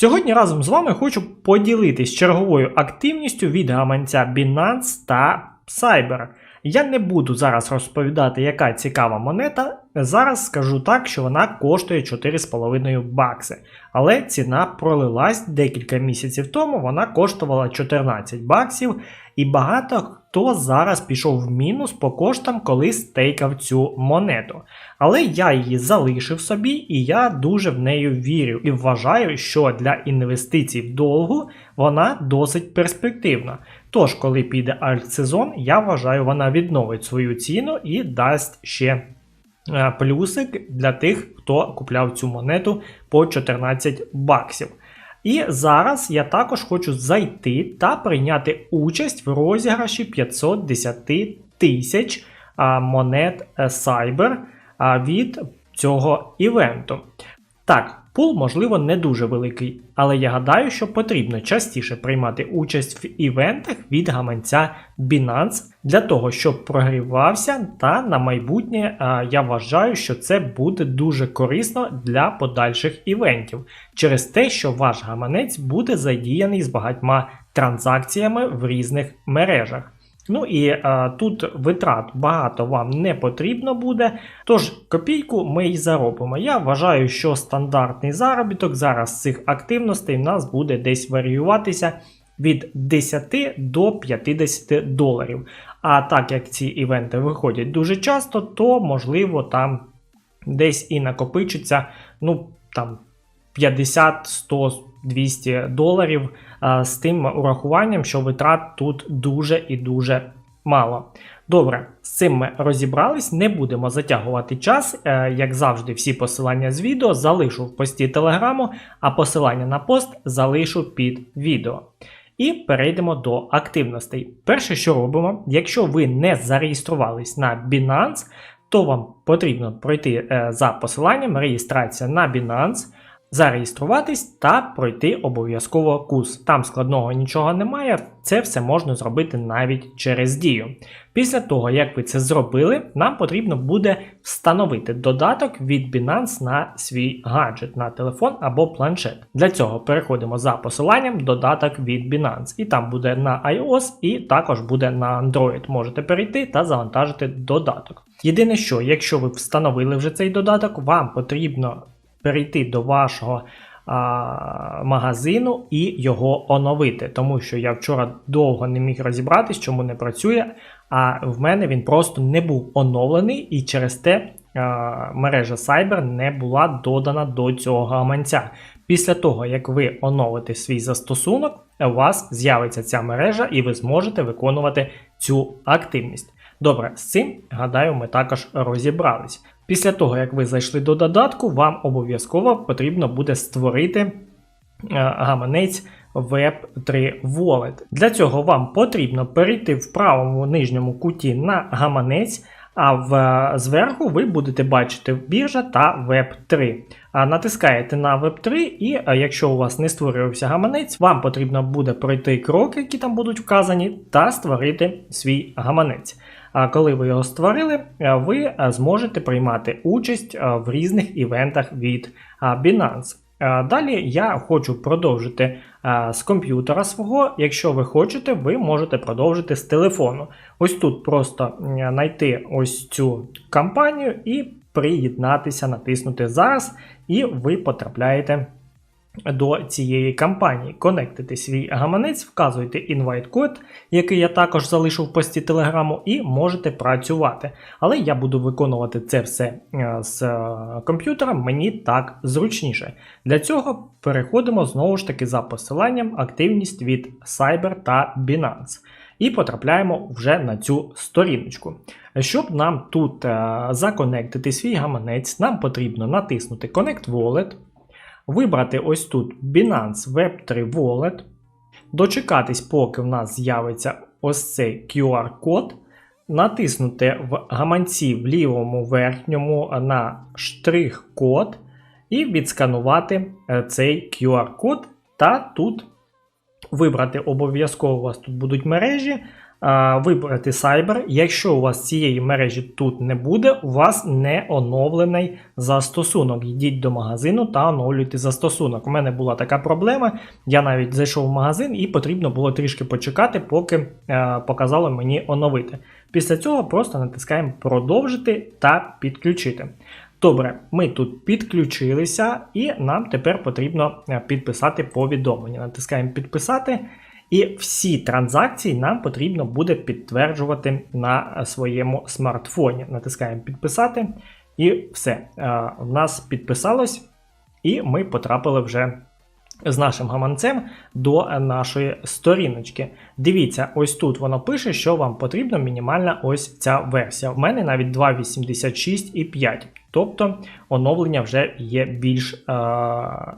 Сьогодні разом з вами хочу поділитись черговою активністю від гаманця Binance та Cyber. Я не буду зараз розповідати, яка цікава монета. Зараз скажу так, що вона коштує 4,5 бакси. Але ціна пролилась декілька місяців тому, вона коштувала 14 баксів, і багато хто зараз пішов в мінус по коштам, коли стейкав цю монету. Але я її залишив собі, і я дуже в неї вірю і вважаю, що для інвестицій в довгу вона досить перспективна. Тож, коли піде альт-сезон, я вважаю, вона відновить свою ціну і дасть ще плюсик для тих, хто купляв цю монету по 14 баксів. І зараз я також хочу зайти та прийняти участь в розіграші 510 тисяч монет е, Cyber від цього івенту. Так, пул, можливо, не дуже великий, але я гадаю, що потрібно частіше приймати участь в івентах від гаманця Binance для того, щоб прогрівався, та на майбутнє я вважаю, що це буде дуже корисно для подальших івентів, через те, що ваш гаманець буде задіяний з багатьма транзакціями в різних мережах. Ну і е, тут витрат багато вам не потрібно буде. Тож копійку ми й заробимо. Я вважаю, що стандартний заробіток зараз цих активностей в нас буде десь варіюватися від 10 до 50 доларів. А так як ці івенти виходять дуже часто, то можливо там десь і накопичиться, ну там 50, 100, 200 доларів а, з тим урахуванням, що витрат тут дуже і дуже мало. Добре, з цим ми розібрались, не будемо затягувати час. Е, як завжди, всі посилання з відео залишу в пості телеграму, а посилання на пост залишу під відео. І перейдемо до активностей. Перше, що робимо, якщо ви не зареєструвались на Binance, то вам потрібно пройти е, за посиланням реєстрація на Binance зареєструватись та пройти обов'язково курс. Там складного нічого немає, це все можна зробити навіть через дію. Після того, як ви це зробили, нам потрібно буде встановити додаток від Binance на свій гаджет, на телефон або планшет. Для цього переходимо за посиланням додаток від Binance. І там буде на iOS, і також буде на Android. Можете перейти та завантажити додаток. Єдине, що якщо ви встановили вже цей додаток, вам потрібно перейти до вашого а, магазину і його оновити. Тому що я вчора довго не міг розібратись, чому не працює. А в мене він просто не був оновлений, і через те а, мережа Cyber не була додана до цього гаманця. Після того, як ви оновите свій застосунок, у вас з'явиться ця мережа, і ви зможете виконувати цю активність. Добре, з цим, гадаю, ми також розібрались. Після того, як ви зайшли до додатку, вам обов'язково потрібно буде створити е, гаманець Web3 Wallet. Для цього вам потрібно перейти в правому нижньому куті на гаманець, а в, зверху ви будете бачити біржа та Web3. Натискаєте на Web3, і якщо у вас не створювався гаманець, вам потрібно буде пройти кроки, які там будуть вказані, та створити свій гаманець. Коли ви його створили, ви зможете приймати участь в різних івентах від Binance. Далі я хочу продовжити з комп'ютера свого. Якщо ви хочете, ви можете продовжити з телефону. Ось тут просто знайти ось цю кампанію і приєднатися, натиснути зараз, і ви потрапляєте до цієї кампанії. Конектите свій гаманець, вказуйте інвайт-код, який я також залишу в пості телеграму, і можете працювати. Але я буду виконувати це все е, з е, комп'ютера, мені так зручніше. Для цього переходимо знову ж таки за посиланням активність від Cyber та Binance. і потрапляємо вже на цю сторіночку. Щоб нам тут е, законектити свій гаманець, нам потрібно натиснути Connect Wallet, вибрати ось тут Binance Web3 Wallet, дочекатись, поки в нас з'явиться ось цей QR-код, натиснути в гаманці в лівому верхньому на штрих-код і відсканувати е, цей QR-код та тут вибрати обов'язково у вас тут будуть мережі, вибрати Cyber. Якщо у вас цієї мережі тут не буде, у вас не оновлений застосунок. Йдіть до магазину та оновлюйте застосунок. У мене була така проблема. Я навіть зайшов в магазин і потрібно було трішки почекати, поки е, показало мені оновити. Після цього просто натискаємо продовжити та підключити. Добре, ми тут підключилися, і нам тепер потрібно е, підписати повідомлення. Натискаємо підписати, і всі транзакції нам потрібно буде підтверджувати на е, своєму смартфоні. Натискаємо підписати, і все. Е, в нас підписалось, і ми потрапили вже. З нашим гаманцем до нашої сторіночки. Дивіться, ось тут воно пише, що вам потрібна мінімальна ось ця версія. В мене навіть 2.86 і 5. Тобто оновлення вже є більш е,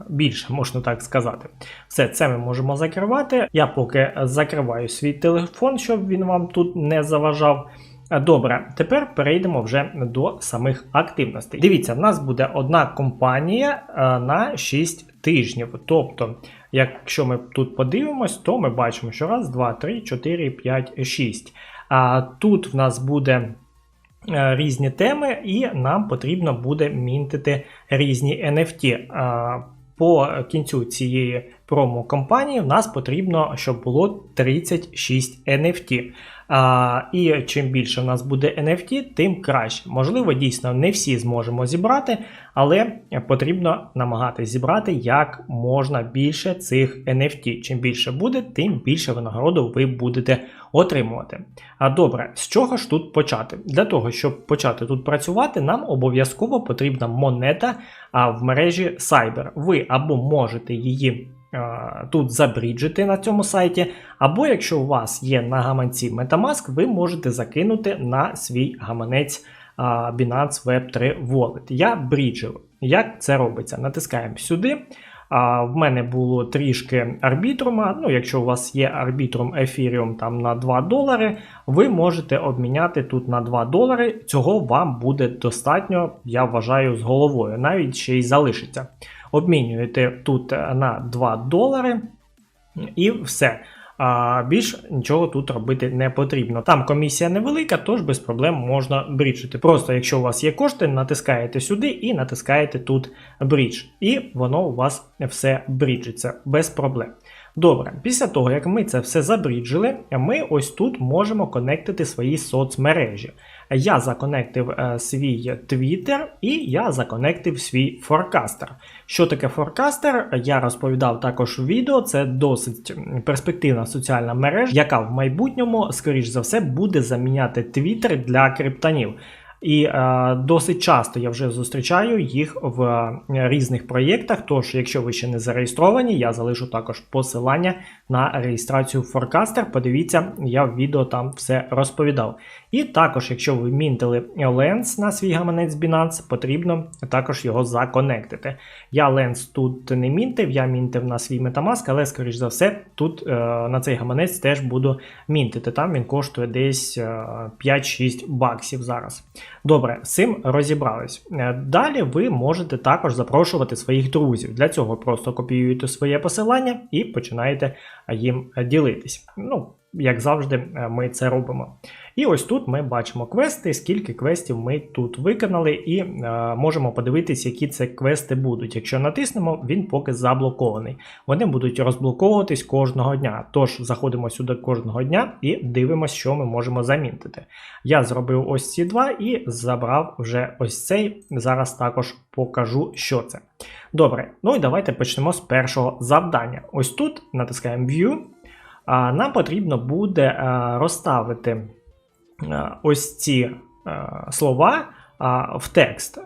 більше, можна так сказати. Все це ми можемо закривати. Я поки закриваю свій телефон, щоб він вам тут не заважав. Добре, тепер перейдемо вже до самих активностей. Дивіться, в нас буде одна компанія на 6 тижнів. Тобто, якщо ми тут подивимось, то ми бачимо, що раз, два, три, чотири, п'ять, шість. А тут в нас буде. Різні теми, і нам потрібно буде мінтити різні NFT. По кінцю цієї промо-компанії в нас потрібно, щоб було 36 NFT. А, І чим більше в нас буде NFT, тим краще. Можливо, дійсно не всі зможемо зібрати, але потрібно намагатися зібрати як можна більше цих NFT. Чим більше буде, тим більше винагороду ви будете отримувати. А добре, з чого ж тут почати? Для того, щоб почати тут працювати, нам обов'язково потрібна монета в мережі Cyber. Ви або можете її тут забріджити на цьому сайті. Або якщо у вас є на гаманці Metamask, ви можете закинути на свій гаманець Binance Web3 Wallet. Я бріджив. Як це робиться? Натискаємо сюди. А, В мене було трішки арбітрума. Ну, Якщо у вас є арбітрум Ethereum там на 2 долари, ви можете обміняти тут на 2 долари. Цього вам буде достатньо, я вважаю, з головою. Навіть ще й залишиться обмінюєте тут на 2 долари і все. А більш нічого тут робити не потрібно. Там комісія невелика, тож без проблем можна бріджити. Просто якщо у вас є кошти, натискаєте сюди і натискаєте тут брідж. І воно у вас все бріджиться без проблем. Добре, після того, як ми це все забріджили, ми ось тут можемо конектити свої соцмережі. Я законектив е, свій Twitter і я законектив свій форкастер. Що таке форкастер? Я розповідав також у відео. Це досить перспективна соціальна мережа, яка в майбутньому, скоріш за все, буде заміняти Twitter для криптонів. І е, досить часто я вже зустрічаю їх в е, різних проєктах. Тож, якщо ви ще не зареєстровані, я залишу також посилання на реєстрацію Forecaster. Подивіться, я в відео там все розповідав. І також, якщо ви мінтили Lens на свій гаманець Binance, потрібно також його законектити. Я Lens тут не мінтив, я мінтив на свій Metamask, але, скоріш за все, тут е, на цей гаманець теж буду мінтити. Там він коштує десь 5-6 баксів зараз. Добре, з цим розібрались. Е, далі ви можете також запрошувати своїх друзів. Для цього просто копіюєте своє посилання і починаєте їм ділитись. Ну, як завжди, е, ми це робимо. І ось тут ми бачимо квести, скільки квестів ми тут виконали, і е, можемо подивитись, які це квести будуть. Якщо натиснемо, він поки заблокований. Вони будуть розблоковуватись кожного дня. Тож заходимо сюди кожного дня і дивимося, що ми можемо замінтити. Я зробив ось ці два і забрав вже ось цей. Зараз також покажу, що це. Добре, ну і давайте почнемо з першого завдання. Ось тут натискаємо View. Нам потрібно буде розставити ось ці слова в текст.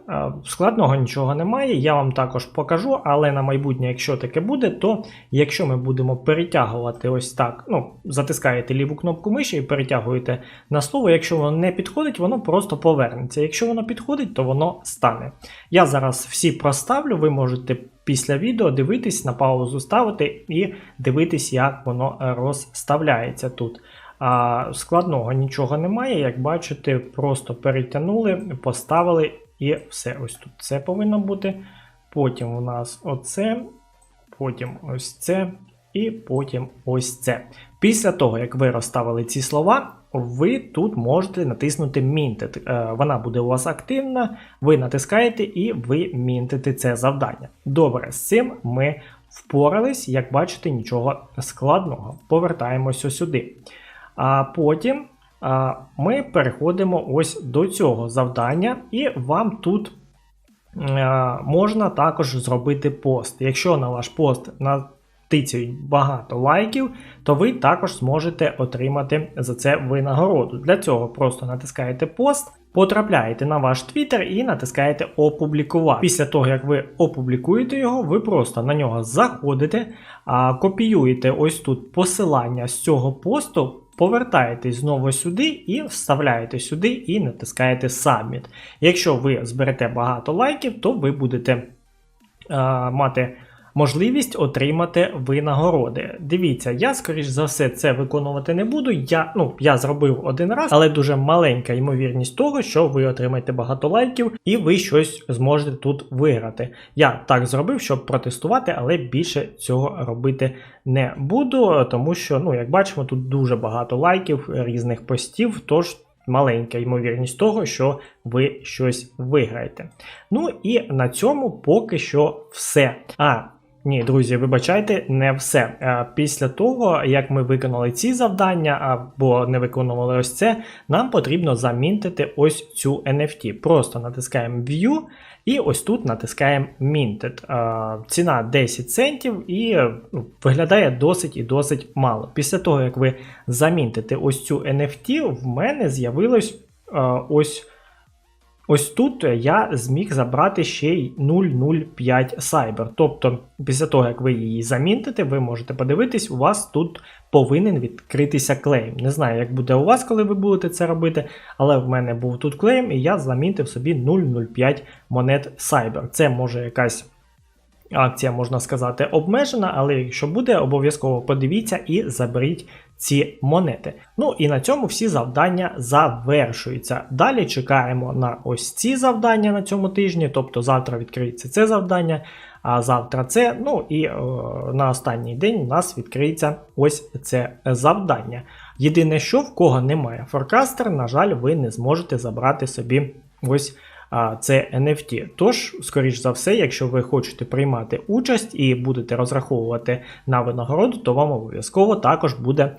Складного нічого немає, я вам також покажу, але на майбутнє, якщо таке буде, то якщо ми будемо перетягувати ось так, ну, затискаєте ліву кнопку миші і перетягуєте на слово, якщо воно не підходить, воно просто повернеться. Якщо воно підходить, то воно стане. Я зараз всі проставлю, ви можете після відео дивитись, на паузу ставити і дивитись, як воно розставляється тут. А складного нічого немає, як бачите, просто перетягнули, поставили і все. Ось тут це повинно бути. Потім у нас оце, потім ось це, і потім ось це. Після того, як ви розставили ці слова, ви тут можете натиснути Minted. Е, Вона буде у вас активна, ви натискаєте і ви мінтите це завдання. Добре, з цим ми впорались, як бачите, нічого складного. Повертаємося сюди. А потім а, ми переходимо ось до цього завдання, і вам тут а, можна також зробити пост. Якщо на ваш пост натицяють багато лайків, то ви також зможете отримати за це винагороду. Для цього просто натискаєте пост. Потрапляєте на ваш твіттер і натискаєте опублікувати. Після того, як ви опублікуєте його, ви просто на нього заходите, копіюєте ось тут посилання з цього посту, повертаєтесь знову сюди і вставляєте сюди і натискаєте Submit. Якщо ви зберете багато лайків, то ви будете а, мати можливість отримати винагороди. Дивіться, я, скоріш за все, це виконувати не буду. Я ну, я зробив один раз, але дуже маленька ймовірність того, що ви отримаєте багато лайків і ви щось зможете тут виграти. Я так зробив, щоб протестувати, але більше цього робити не буду, тому що, ну, як бачимо, тут дуже багато лайків, різних постів. тож. Маленька ймовірність того, що ви щось виграєте. Ну і на цьому поки що все. А ні, друзі, вибачайте, не все. Е, Після того, як ми виконали ці завдання або не виконували ось це, нам потрібно замінтити ось цю NFT. Просто натискаємо View і ось тут натискаємо Minted. Е, Ціна 10 центів і ну, виглядає досить і досить мало. Після того, як ви замінтите ось цю NFT, в мене з'явилось е, ось. Ось тут я зміг забрати ще й 005 Cyber. Тобто, після того, як ви її замінтите, ви можете подивитись, у вас тут повинен відкритися клейм. Не знаю, як буде у вас, коли ви будете це робити, але в мене був тут клейм, і я замінтив собі 005 монет Cyber. Це може якась. Акція, можна сказати, обмежена, але якщо буде, обов'язково подивіться і заберіть ці монети. Ну і на цьому всі завдання завершуються. Далі чекаємо на ось ці завдання на цьому тижні, тобто завтра відкриється це завдання, а завтра це. Ну і е, на останній день у нас відкриється ось це завдання. Єдине, що в кого немає форкастер, на жаль, ви не зможете забрати собі ось це NFT. Тож, скоріш за все, якщо ви хочете приймати участь і будете розраховувати на винагороду, то вам обов'язково також буде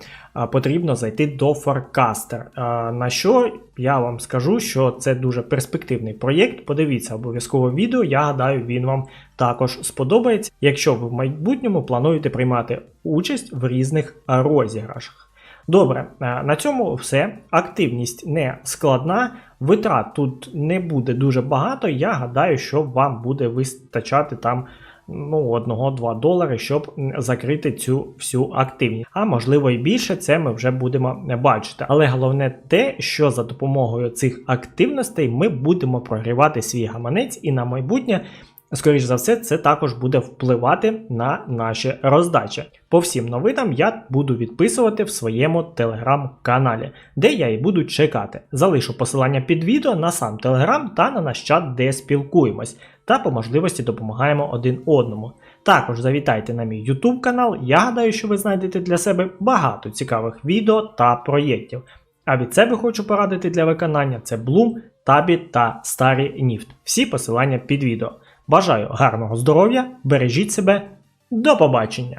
потрібно зайти до Forecaster. На що я вам скажу, що це дуже перспективний проєкт. Подивіться обов'язково відео, я гадаю, він вам також сподобається, якщо ви в майбутньому плануєте приймати участь в різних розіграшах. Добре, на цьому все. Активність не складна, витрат тут не буде дуже багато. Я гадаю, що вам буде вистачати там ну, 1-2 долари, щоб закрити цю всю активність. А можливо і більше, це ми вже будемо бачити. Але головне те, що за допомогою цих активностей ми будемо прогрівати свій гаманець і на майбутнє Скоріше за все, це також буде впливати на наші роздачі. По всім новинам я буду відписувати в своєму телеграм-каналі, де я і буду чекати. Залишу посилання під відео на сам телеграм та на наш чат, де спілкуємось, та по можливості допомагаємо один одному. Також завітайте на мій YouTube канал, я гадаю, що ви знайдете для себе багато цікавих відео та проєктів. А від себе хочу порадити для виконання це Bloom, Tabі та Старі Ніфт. Всі посилання під відео. Бажаю гарного здоров'я, бережіть себе, до побачення!